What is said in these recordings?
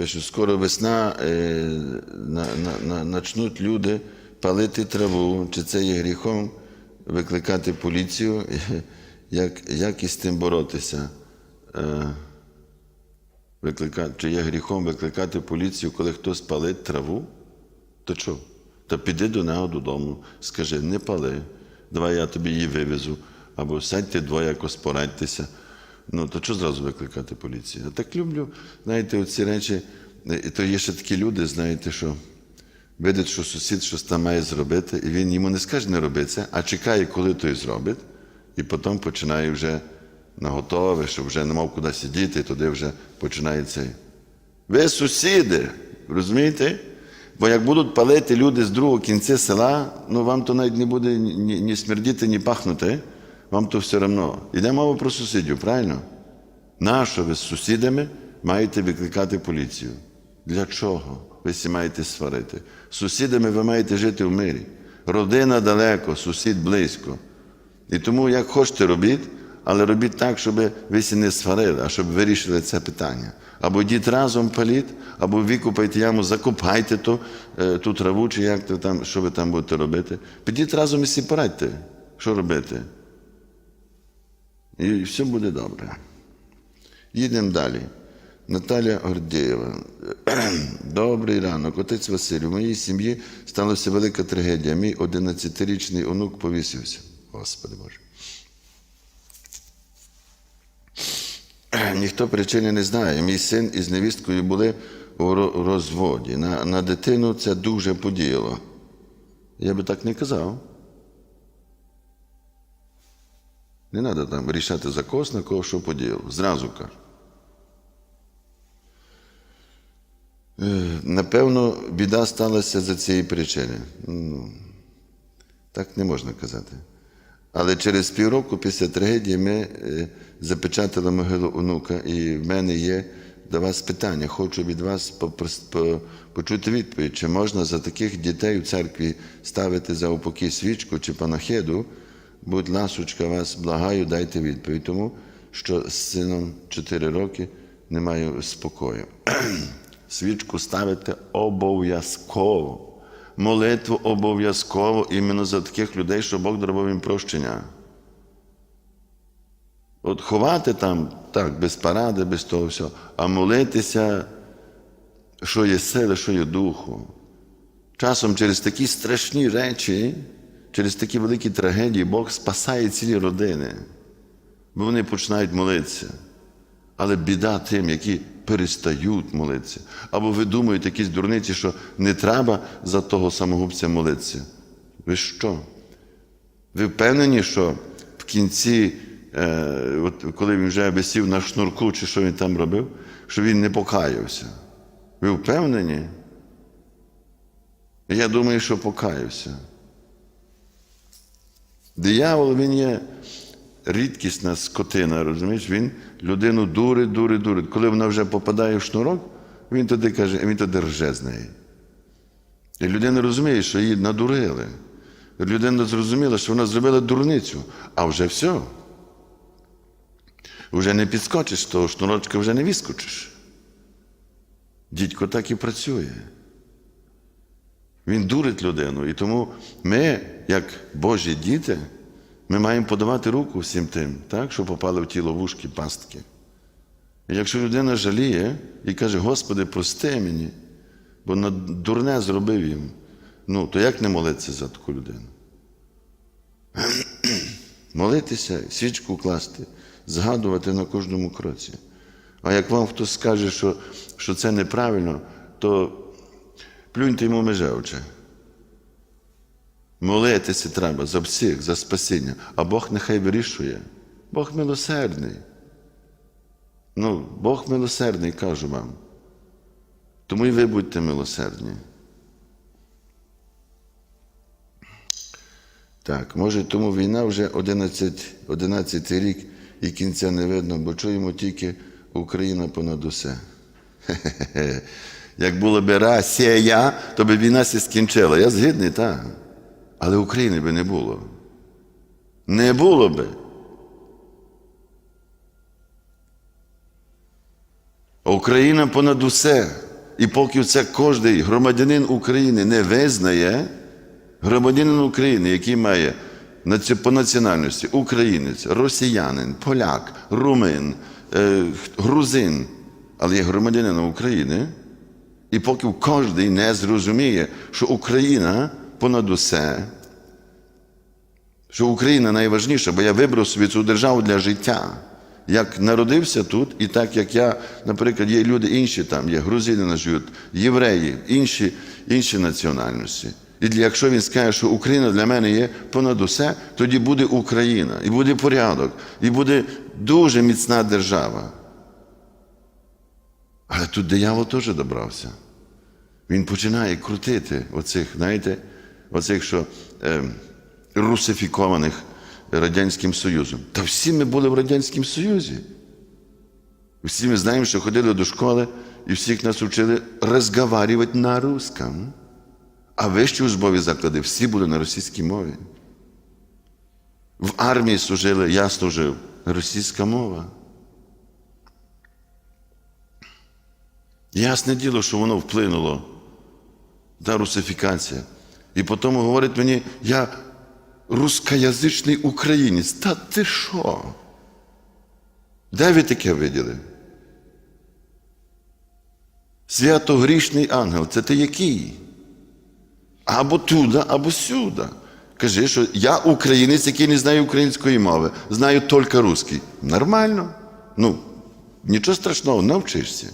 Пише, скоро весна, е, на, на, на, начнуть люди палити траву, чи це є гріхом викликати поліцію, як, як із тим боротися? Е, викликати, чи є гріхом викликати поліцію, коли хтось палить траву? То що? Та піди до нього додому, скажи, не пали, давай я тобі її вивезу, або сядьте двоє якось порадьтеся. Ну, то що зразу викликати поліцію? Я так люблю, знаєте, оці речі, то є ще такі люди, знаєте, що видить, що сусід щось там має зробити, і він йому не скаже не роби це, а чекає, коли той зробить, і потім починає вже наготове, щоб вже не мав куди сидіти, і туди вже починає цей. Ви сусіди, розумієте? Бо як будуть палити люди з другого кінця села, ну вам то навіть не буде ні, ні смердіти, ні пахнути, вам то все одно. Іде мова про сусідів, правильно? Нащо ви з сусідами маєте викликати поліцію? Для чого ви всі маєте сварити? З сусідами ви маєте жити в мирі. Родина далеко, сусід близько. І тому, як хочете, робіть, але робіть так, щоб ви всі не сварили, а щоб вирішили це питання. Або йдіть разом паліть, або викупайте яму, закопайте ту, е, ту траву, чи як то там, що ви там будете робити. Підіть разом і всі порадьте, що робити. І все буде добре. Їдемо далі. Наталя Гордєєва. Добрий ранок. Отець Василь, у моїй сім'ї сталася велика трагедія. Мій 11-річний онук повісився. Господи Боже. Ніхто причини не знає. Мій син із невісткою були у розводі. На, на дитину це дуже подіяло. Я би так не казав. Не треба там рішати за когось, на кого що подіяло. Зразу кажу. Е, Напевно, біда сталася за цієї причини. Ну, так не можна казати. Але через півроку після трагедії ми е, запечатали могилу онука, і в мене є до вас питання. Хочу від вас почути відповідь, чи можна за таких дітей у церкві ставити за упокій свічку чи панахиду. Будь ласочка, вас благаю, дайте відповідь, тому що з сином 4 роки не маю спокою. Свічку ставити обов'язково. Молитву обов'язково іменно за таких людей, що Бог дарував їм прощення. От ховати там, так, без паради, без того всього, а молитися, що є сили, що є духу. Часом через такі страшні речі, через такі великі трагедії Бог спасає цілі родини, бо вони починають молитися. Але біда тим, які перестають молитися. Або видумують якісь дурниці, що не треба за того самогубця молитися. Ви що? Ви впевнені, що в кінці, е, от коли він вже висів на шнурку, чи що він там робив, що він не покаявся? Ви впевнені? Я думаю, що покаявся. Диявол він є рідкісна скотина, розумієш? Він людину дурить, дурить, дурить. Коли вона вже попадає в шнурок, він тоді каже, він тоді рже з неї. І людина розуміє, що її надурили. Людина зрозуміла, що вона зробила дурницю, а вже все. Вже не підскочиш, того шнурочка вже не вискочиш. Дідько так і працює. Він дурить людину. І тому ми, як Божі діти, ми маємо подавати руку всім тим, так, що попали в ті ловушки, пастки. І якщо людина жаліє і каже, Господи, прости мені, бо на дурне зробив їм, ну, то як не молитися за таку людину? Молитися, свічку класти, згадувати на кожному кроці. А як вам хтось скаже, що, що це неправильно, то плюньте йому межевче. Молитися треба за всіх, за спасіння, а Бог нехай вирішує. Бог милосердний. Ну, Бог милосердний, кажу вам. Тому і ви будьте милосердні. Так, може, тому війна вже 11, 11 рік і кінця не видно, бо чуємо тільки Україна понад усе. Хе-хе-хе. Як було б Росія, то би війна сі скінчила. Я згідний, так. Але України би не було. Не було би. Україна понад усе. І поки це кожен громадянин України не визнає, громадянин України, який має по національності українець, росіянин, поляк, румин, е, грузин, але є громадянином України, і поки кожен не зрозуміє, що Україна понад усе, що Україна найважніша, бо я вибрав собі цю державу для життя. Як народився тут, і так як я, наприклад, є люди інші там, є грузини живуть, євреї, інші, інші національності. І для- якщо він скаже, що Україна для мене є понад усе, тоді буде Україна, і буде порядок, і буде дуже міцна держава. Але тут диявол теж добрався. Він починає крутити оцих, знаєте, оцих, що е, русифікованих Радянським Союзом. Та всі ми були в Радянському Союзі. Всі ми знаємо, що ходили до школи і всіх нас вчили розговарювати на русском. А вищі учбові заклади всі були на російській мові. В армії служили, я служив, російська мова. Ясне діло, що воно вплинуло, та русифікація. І потім говорить мені, я рускоязичний українець. Та ти що? Де ви таке виділи? Святогрішний ангел, це ти який? Або туди, або сюди. Кажи, що я українець, який не знає української мови, знаю тільки русський. Нормально. Ну, нічого страшного, навчишся.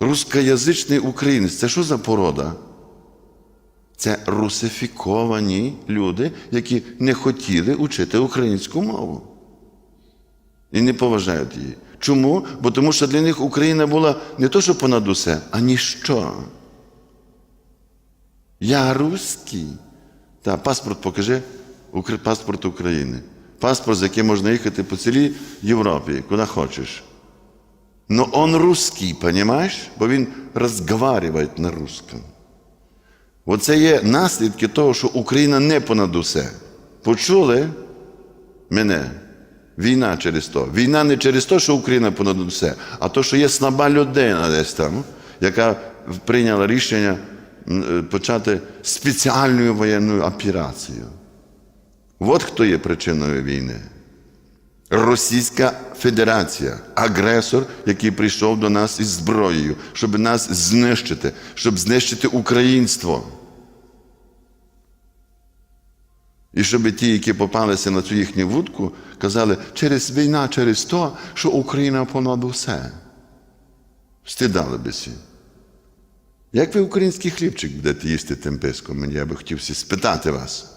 Рускоязичний українець це що за порода? Це русифіковані люди, які не хотіли учити українську мову. І не поважають її. Чому? Бо тому що для них Україна була не то, що понад усе, а ніщо. Я русський. Та, паспорт покажи, паспорт України. Паспорт, з яким можна їхати по цілій Європі, куди хочеш. Но он русский, понимаешь? Бо він розговариває на русском. Оце є наслідки того, що Україна не понад усе. Почули мене? Війна через то. Війна не через те, що Україна понад усе, а то, що є слаба людина десь там, яка прийняла рішення е, почати спеціальну воєнну операцію. От хто є причиною війни. Російська Федерація, агресор, який прийшов до нас із зброєю, щоб нас знищити, щоб знищити українство. І щоб ті, які попалися на цю їхню вудку, казали, через війна, через то, що Україна понад усе. Стидали би всі. Як ви український хлібчик будете їсти тим писком? Я би хотів спитати вас.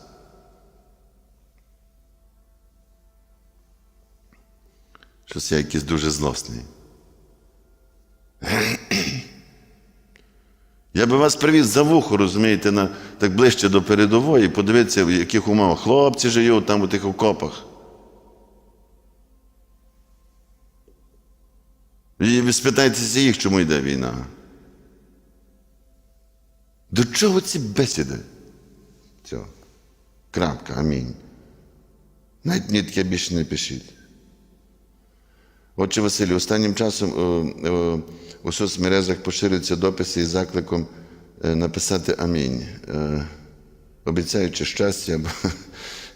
Щось я якийсь дуже злосний. Я би вас привіз за вухо, розумієте, на, так ближче до передової, подивитися, в яких умовах хлопці живуть там у тих окопах. І ви спитайтеся їх, чому йде війна. До чого ці бесіди? Цього. Крапка, амінь. Навіть мені таке більше не пишіть. Отче Василю, останнім часом е, е, у соцмережах поширюються дописи із закликом е, написати амінь, обіцяючи щастя або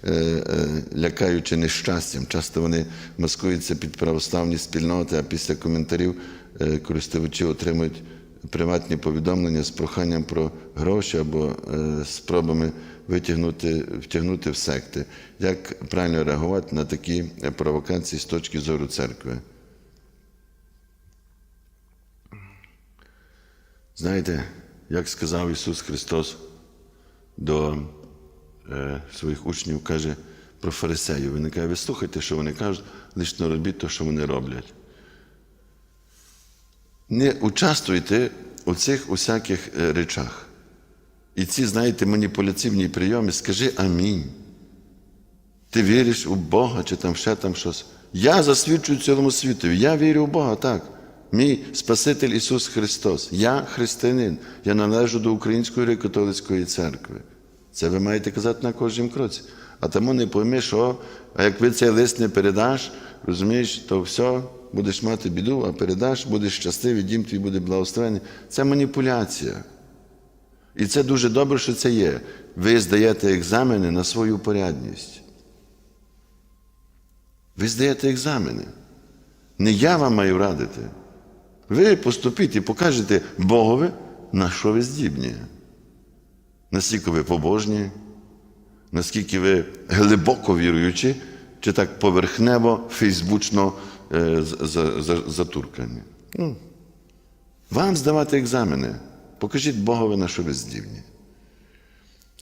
лякаючи нещастям. Часто вони маскуються під православні спільноти, а після коментарів користувачі отримують приватні повідомлення з проханням про гроші або спробами витягнути, втягнути в секти. Як правильно реагувати на такі провокації з точки зору церкви? Знаєте, як сказав Ісус Христос до е, своїх учнів, каже про фарисеїв. Він каже, ви слухайте, що вони кажуть, лише не робіть те, що вони роблять. Не участвуйте у цих усяких е, речах. І ці, знаєте, маніпуляційні прийоми, скажи амінь. Ти віриш у Бога чи там ще там щось. Я засвідчую цілому світу. Я вірю в Бога, так. Мій Спаситель Ісус Христос. Я християнин. Я належу до Української греко-католицької церкви. Це ви маєте казати на кожному кроці. А тому не пойми, що, а як ви цей лист не передаш, розумієш, то все, будеш мати біду, а передаш, будеш щасливий, дім твій буде благословений. Це маніпуляція. І це дуже добре, що це є. Ви здаєте екзамени на свою порядність. Ви здаєте екзамени. Не я вам маю радити. Ви поступіть і покажете Богові, на що ви здібні. Наскільки ви побожні, наскільки ви глибоко віруючі, чи так поверхнево, фейсбучно е, за- за- за- затуркані. Ну, вам здавати екзамени. Покажіть Богові, на що ви здібні.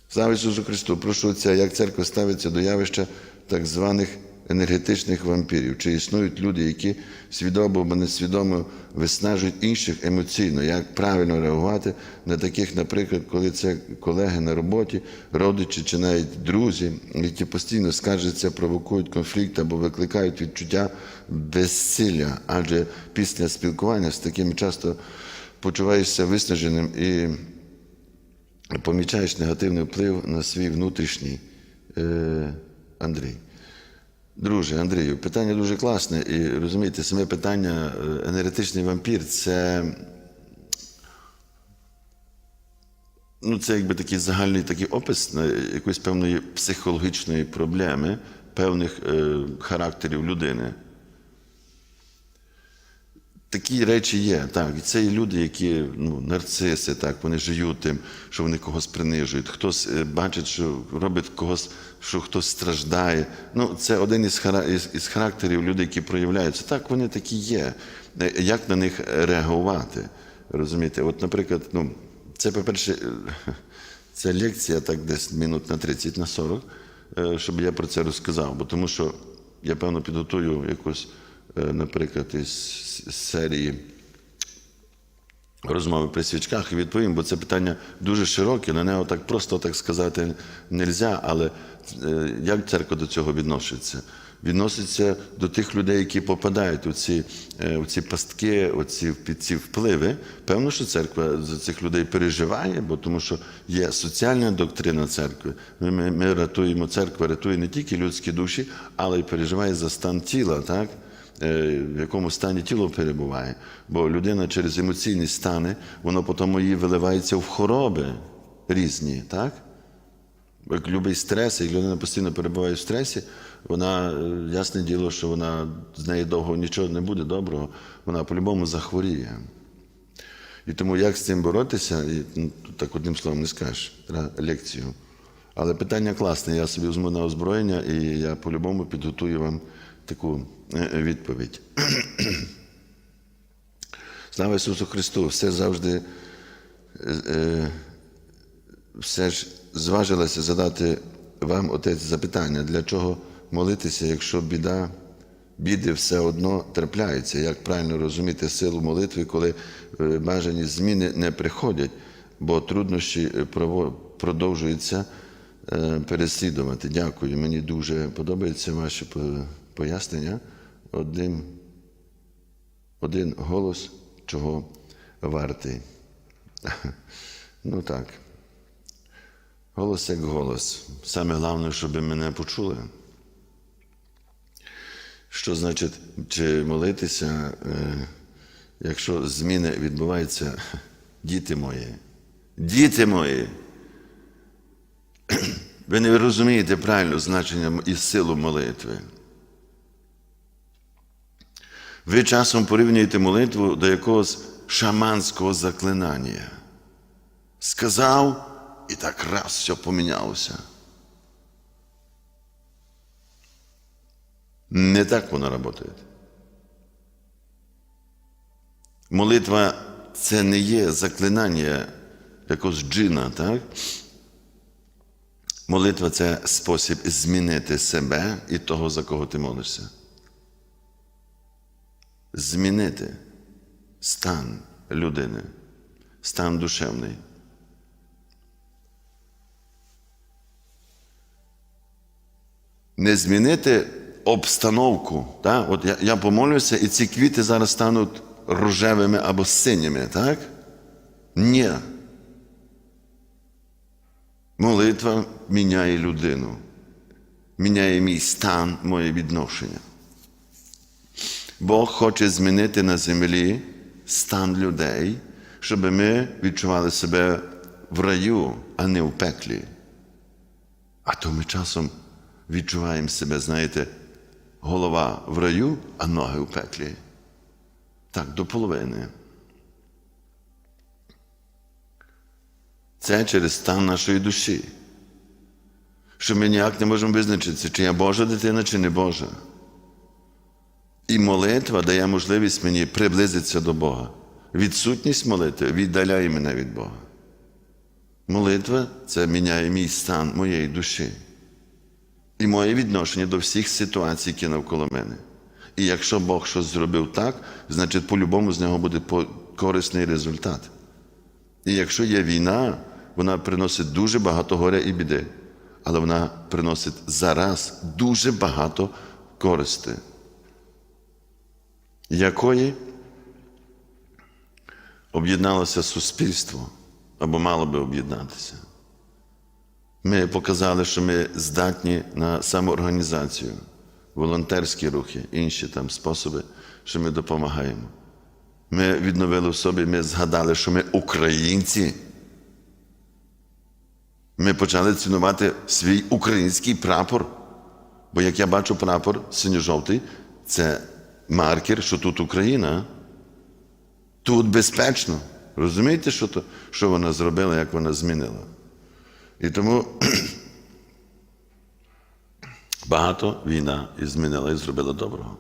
Слава Ісусу Христу, прошу Отця, як церква ставиться до явища так званих енергетичних вампірів. Чи існують люди, які свідомо або несвідомо виснажують інших емоційно, як правильно реагувати на таких, наприклад, коли це колеги на роботі, родичі чи навіть друзі, які постійно скаржаться, провокують конфлікт або викликають відчуття безсилля, адже після спілкування з такими часто почуваєшся виснаженим і помічаєш негативний вплив на свій внутрішній е, Андрій. Друже, Андрію, питання дуже класне. І розумієте, саме питання е, енергетичний вампір це. Ну, це якби такий загальний такий опис на якоїсь певної психологічної проблеми, певних е, характерів людини. Такі речі є, так. І це є люди, які ну, нарциси, так, вони живуть тим, що вони когось принижують. Хтось е, бачить, що робить когось, що хтось страждає. Ну, це один із, із, характерів людей, які проявляються. Так, вони такі є. Е, Як на них реагувати? Розумієте? От, наприклад, ну, це, по-перше, це лекція так десь минут на 30 на 40, е, щоб я про це розказав. Бо тому що я, певно, підготую якусь, наприклад, із серії розмови при свічках і відповім, бо це питання дуже широке, на нього так просто так сказати не можна, але е, як церква до цього відноситься? Відноситься до тих людей, які попадають у ці, е, у ці пастки, у ці, під ці впливи. Певно, що церква за цих людей переживає, бо тому що є соціальна доктрина церкви. Ми, ми, ми рятуємо, церква рятує не тільки людські душі, але й переживає за стан тіла, так? Е, в якому стані тіло перебуває. Бо людина через емоційні стани, воно потім її виливається в хвороби різні, так? Як любий стрес, як людина постійно перебуває в стресі, вона, е, ясне діло, що вона з неї довго нічого не буде доброго, вона по-любому захворіє. І тому як з цим боротися, і, ну, так одним словом не скажеш, лекцію. Але питання класне, я собі візьму на озброєння, і я по-любому підготую вам таку е, відповідь. Слава Ісусу Христу! Все завжди е, е, все ж зважилося задати вам, отець, запитання, для чого молитися, якщо біда, біди все одно трапляються. Як правильно розуміти силу молитви, коли е, бажані зміни не приходять, бо труднощі е, продовжуються е, переслідувати. Дякую. Мені дуже подобаються ваші пояснення. Один, один голос, чого вартий. Ну так. Голос як голос. Саме головне, щоб мене почули. Що значить, чи молитися, е, якщо зміни відбуваються, діти мої, діти мої. Ви не розумієте правильно значення і силу молитви. Ви часом порівнюєте молитву до якогось шаманського заклинання. Сказав, і так раз все помінялося. Не так воно працює. Молитва це не є заклинання якогось джина, так? Молитва це спосіб змінити себе і того, за кого ти молишся. Змінити стан людини, стан душевний. Не змінити обстановку. Так? От я, я помолюся, і ці квіти зараз стануть рожевими або синіми, так? Ні. Молитва міняє людину, міняє мій стан, моє відношення. Бог хоче змінити на землі стан людей, щоб ми відчували себе в раю, а не в пеклі. А то ми часом відчуваємо себе, знаєте, голова в раю, а ноги в пеклі. Так, до половини. Це через стан нашої душі. Що ми ніяк не можемо визначитися, чи я Божа дитина, чи не Божа. І молитва дає можливість мені приблизитися до Бога. Відсутність молитви віддаляє мене від Бога. Молитва це міняє мій стан моєї душі і моє відношення до всіх ситуацій, які навколо мене. І якщо Бог щось зробив так, значить по-любому з нього буде корисний результат. І якщо є війна, вона приносить дуже багато горя і біди, але вона приносить зараз дуже багато користи, якої об'єдналося суспільство або мало би об'єднатися. Ми показали, що ми здатні на самоорганізацію, волонтерські рухи, інші там способи, що ми допомагаємо. Ми відновили в собі, ми згадали, що ми українці. Ми почали цінувати свій український прапор. Бо як я бачу прапор синьо-жовтий, це маркер, що тут Україна. Тут безпечно. Розумієте, що, то, що вона зробила, як вона змінила? І тому багато війна і змінила і зробила доброго.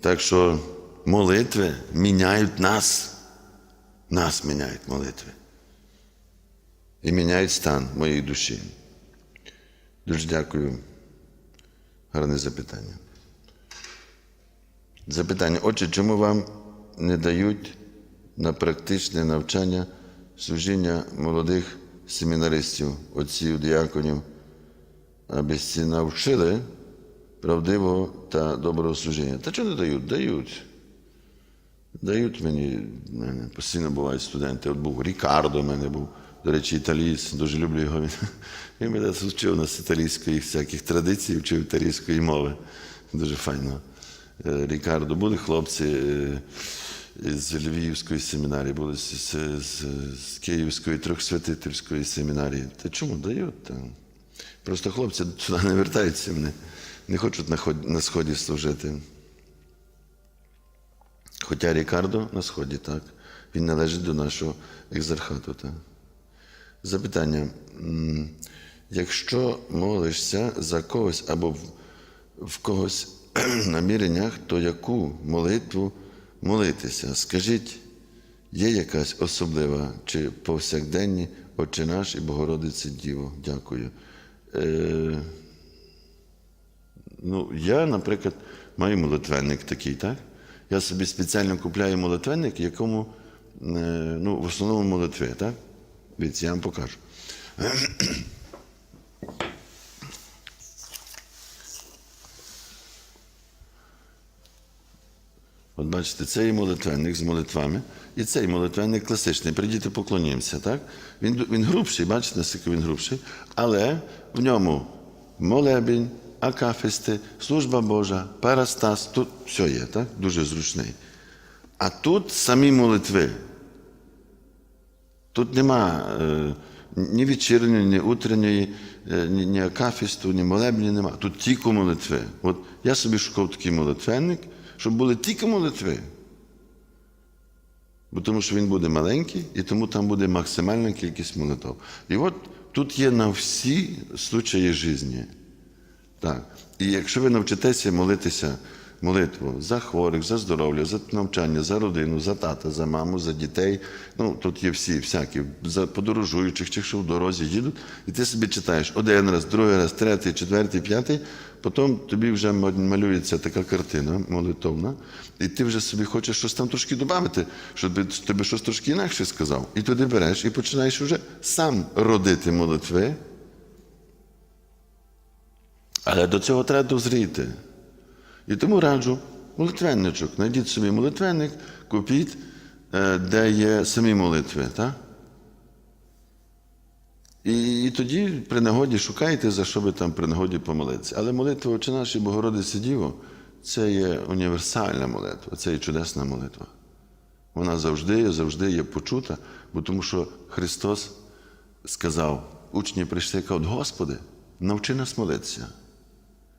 Так що молитви міняють нас. Нас міняють молитви. І міняють стан моєї душі. Дуже дякую. Гарне запитання. Запитання. Отже, чому вам не дають на практичне навчання служіння молодих семінаристів, отців, діаконів, аби ці навчили правдивого та доброго служіння? Та чого не дають? Дають. Дають мені, мене постійно бувають студенти. От був Рікардо, в мене був, до речі, італієць, дуже люблю його. Він, він мене вчив нас італійської всяких традицій, вчив італійської мови. Дуже файно. Е, Рікардо, були хлопці е, з Львівської семінарії, були з, з, з, з Київської трьохсвятительської семінарії. Та чому дають? Та? Просто хлопці сюди не вертаються, вони не хочуть на, на сході служити. Хоча Рікардо на сході, так, він належить до нашого екзархату. Так. Запитання. Якщо молишся за когось або в когось наміреннях, то яку молитву молитися? Скажіть, є якась особлива чи повсякденні Отче наш і Богородице Діво? Дякую. Е, Ну, я, наприклад, маю молитвенник такий, так? Я собі спеціально купляю молитвенник, якому е, ну, в основному молитви, так? Дивіться, я вам покажу. От бачите, цей молитвенник з молитвами, і цей молитвенник класичний. Прийдіть і поклонімося, так? Він, він грубший, бачите, наскільки він грубший, але в ньому молебень, акафисти, служба Божа, парастас, тут все є, так? Дуже зручний. А тут самі молитви. Тут нема е, ні вечірньої, ні утренньої, е, ні, ні акафісту, ні молебні нема. Тут тільки молитви. От я собі шукав такий молитвенник, щоб були тільки молитви. Бо тому що він буде маленький, і тому там буде максимальна кількість молитв. І от тут є на всі случаї житті. Так. І якщо ви навчитеся молитися молитву за хворих, за здоров'я, за навчання, за родину, за тата, за маму, за дітей, ну тут є всі всякі, за подорожуючих, чи що в дорозі їдуть, і ти собі читаєш один раз, другий раз, третій, четвертий, п'ятий, потім тобі вже малюється така картина молитовна, і ти вже собі хочеш щось там трошки додати, щоб тобі щось трошки інакше сказав. І туди береш і починаєш вже сам родити молитви. Але до цього треба дозріти. І тому раджу молитвенничок. Знайдіть собі молитвенник, купіть, е, де є самі молитви. Так? І, і тоді при нагоді шукайте, за що ви там при нагоді помолитися. Але молитва Отче наш і Богородице Діво це є універсальна молитва, це є чудесна молитва. Вона завжди, завжди є почута, бо тому що Христос сказав, учні прийшли і кажуть, Господи, навчи нас молитися.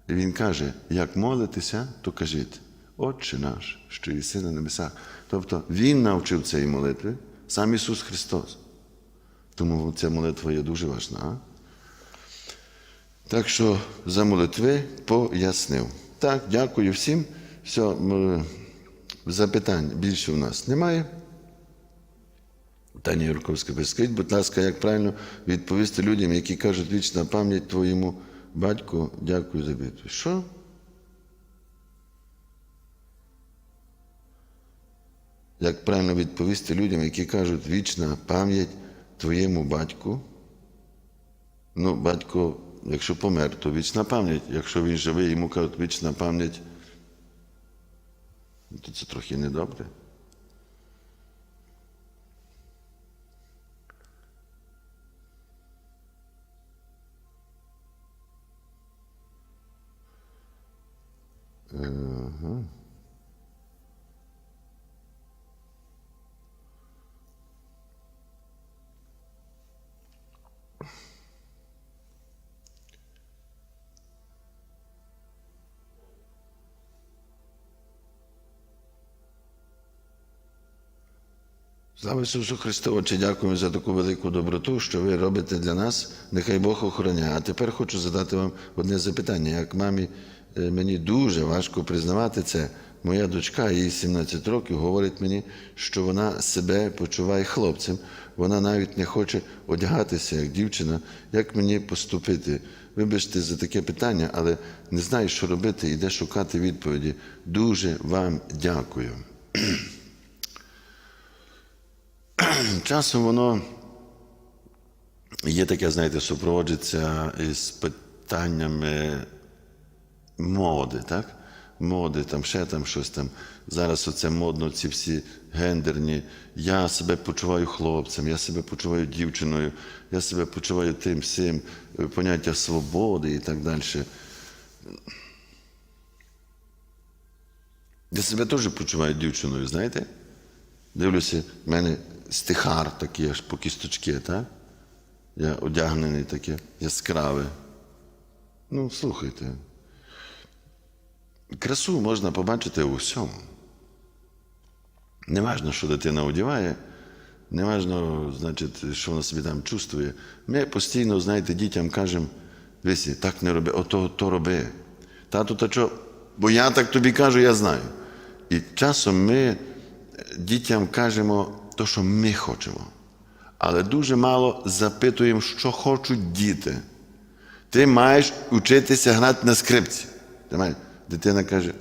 І Він каже, як молитися, то кажіть, Отче наш, що єси на небесах. Тобто Він навчив цієї молитви, сам Ісус Христос. Тому ця молитва є дуже важна. Так що за молитви пояснив. Так, дякую всім. Все, запитань більше у нас немає. Таня Юрковська, скажіть, будь ласка, як правильно відповісти людям, які кажуть вічна пам'ять твоєму батьку, дякую за відповідь. Що? Як правильно відповісти людям, які кажуть вічна пам'ять твоєму батьку? Ну, батько, якщо помер, то вічна пам'ять. Якщо він живий, йому кажуть вічна пам'ять, ну, то це трохи недобре. Слава Ісусу Христу, Отче, дякуємо за таку велику доброту, що ви робите для нас. Нехай Бог охороняє. А тепер хочу задати вам одне запитання. Як мамі е, мені дуже важко признавати це. Моя дочка, їй 17 років, говорить мені, що вона себе почуває хлопцем. Вона навіть не хоче одягатися як дівчина. Як мені поступити? Вибачте за таке питання, але не знаю, що робити і де шукати відповіді. Дуже вам дякую. Часом воно є таке, знаєте, супроводжується із питаннями моди, так? Моди, там ще там щось там. Зараз оце модно, ці всі гендерні. Я себе почуваю хлопцем, я себе почуваю дівчиною, я себе почуваю тим всім, е, поняття свободи і так далі. Я себе теж почуваю дівчиною, знаєте? Дивлюся, в мене стихар такий аж по кісточки, так? Я одягнений таке, яскраве. Ну, слухайте. Красу можна побачити у всьому. Не важно, що дитина одягає, не важно, значить, що вона собі там чувствує. Ми постійно, знаєте, дітям кажемо, дивись, так не роби, ото то роби. Тату, та що? Бо я так тобі кажу, я знаю. І часом ми дітям кажемо те, що ми хочемо. Але дуже мало запитуємо, що хочуть діти. Ти маєш вчитися грати на скрипці. Дитина каже,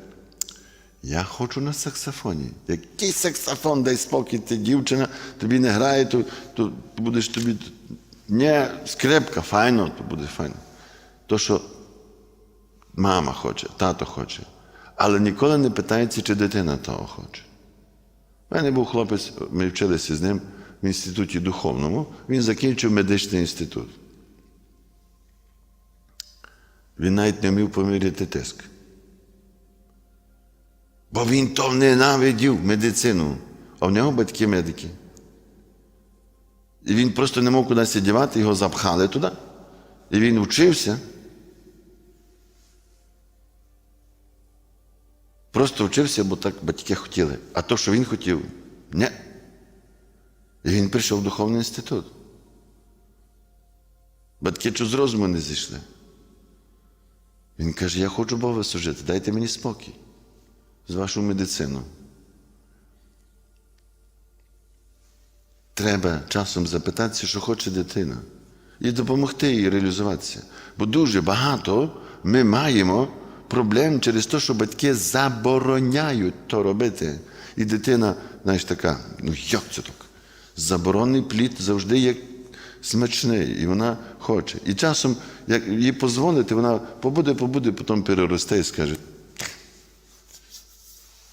я хочу на саксофоні. Який саксофон, дай спокій, ти дівчина, тобі не грає, то, то будеш тобі. Ні, скрипка, файно, то буде файно. То, що мама хоче, тато хоче. Але ніколи не питається, чи дитина того хоче. У мене був хлопець, ми вчилися з ним в інституті духовному, він закінчив медичний інститут. Він навіть не вмів поміряти тиск. Бо він то ненавидів медицину, а в нього батьки медики. І він просто не мог кудись дівати, його запхали туди. І він вчився. Просто вчився, бо так батьки хотіли. А то, що він хотів, ні. І він прийшов в духовний інститут. Батьки чого з розуму не зійшли. Він каже, я хочу Бога служити, дайте мені спокій з вашою медициною. Треба часом запитатися, що хоче дитина, і допомогти їй реалізуватися. Бо дуже багато ми маємо проблем через те, що батьки забороняють то робити. І дитина, знаєш, така, ну як це так? Заборонений плід завжди є смачний, і вона хоче. І часом, як їй дозволити, вона побуде, побуде, потім переросте і скаже,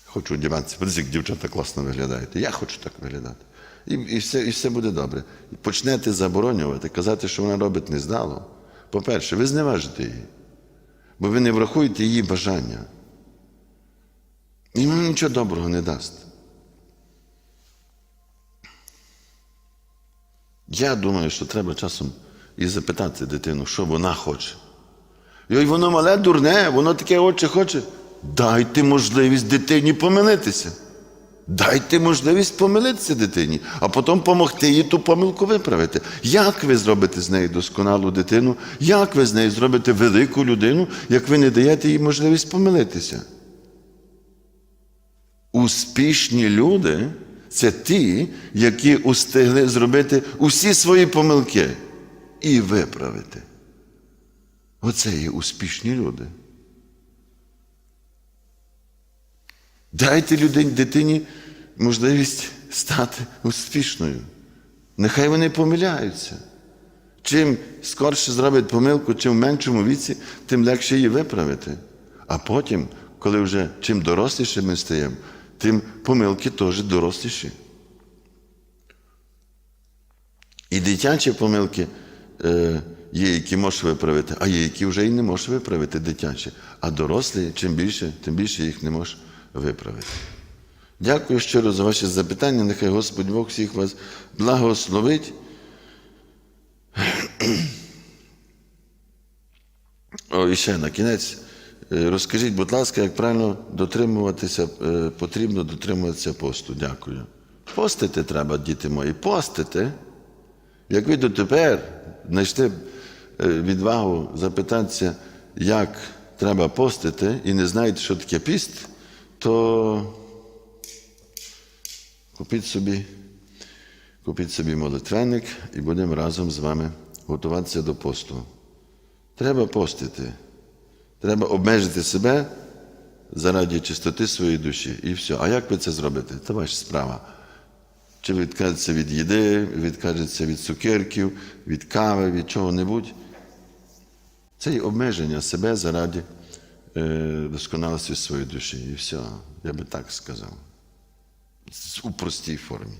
хочу одягатися. Подивіться, як дівчата класно виглядають. Я хочу так виглядати. І, і, все, і все буде добре. Почнете заборонювати, казати, що вона робить нездало. По-перше, ви зневажите її, бо ви не врахуєте її бажання. І вам нічого доброго не дасть. Я думаю, що треба часом і запитати дитину, що вона хоче. І воно мале дурне, воно таке очі хоче. Дайте можливість дитині помилитися. Дайте можливість помилитися дитині, а потім допомогти їй ту помилку виправити. Як ви зробите з нею досконалу дитину? Як ви з нею зробите велику людину, як ви не даєте їй можливість помилитися? Успішні люди це ті, які устигли зробити усі свої помилки і виправити. Оце є успішні люди. Дайте дитині можливість стати успішною. Нехай вони помиляються. Чим скорше зробить помилку, чим в меншому віці, тим легше її виправити. А потім, коли вже чим доросліше ми стаємо, тим помилки теж доросліші. І дитячі помилки е, є, які можеш виправити, а є, які вже і не можеш виправити дитячі. А дорослі, чим більше, тим більше їх не можеш виправити. Дякую щиро за ваші запитання. Нехай Господь Бог всіх вас благословить. І ще на кінець. Е, Розкажіть, будь ласка, як правильно дотримуватися, е, потрібно дотримуватися посту. Дякую. Постити треба, діти мої, постити. Як ви дотепер знайшли е, відвагу запитатися, як треба постити, і не знаєте, що таке піст, то купіть собі, купіть собі молитвенник і будемо разом з вами готуватися до посту. Треба постити. Треба обмежити себе заради чистоти своєї душі. І все. А як ви це зробите? Це ваша справа. Чи ви відкажетеся від їди, відкажетеся від цукерків, від кави, від чого-небудь. Це є обмеження себе заради досконалості своєї душі. І все. Я би так сказав. У простій формі.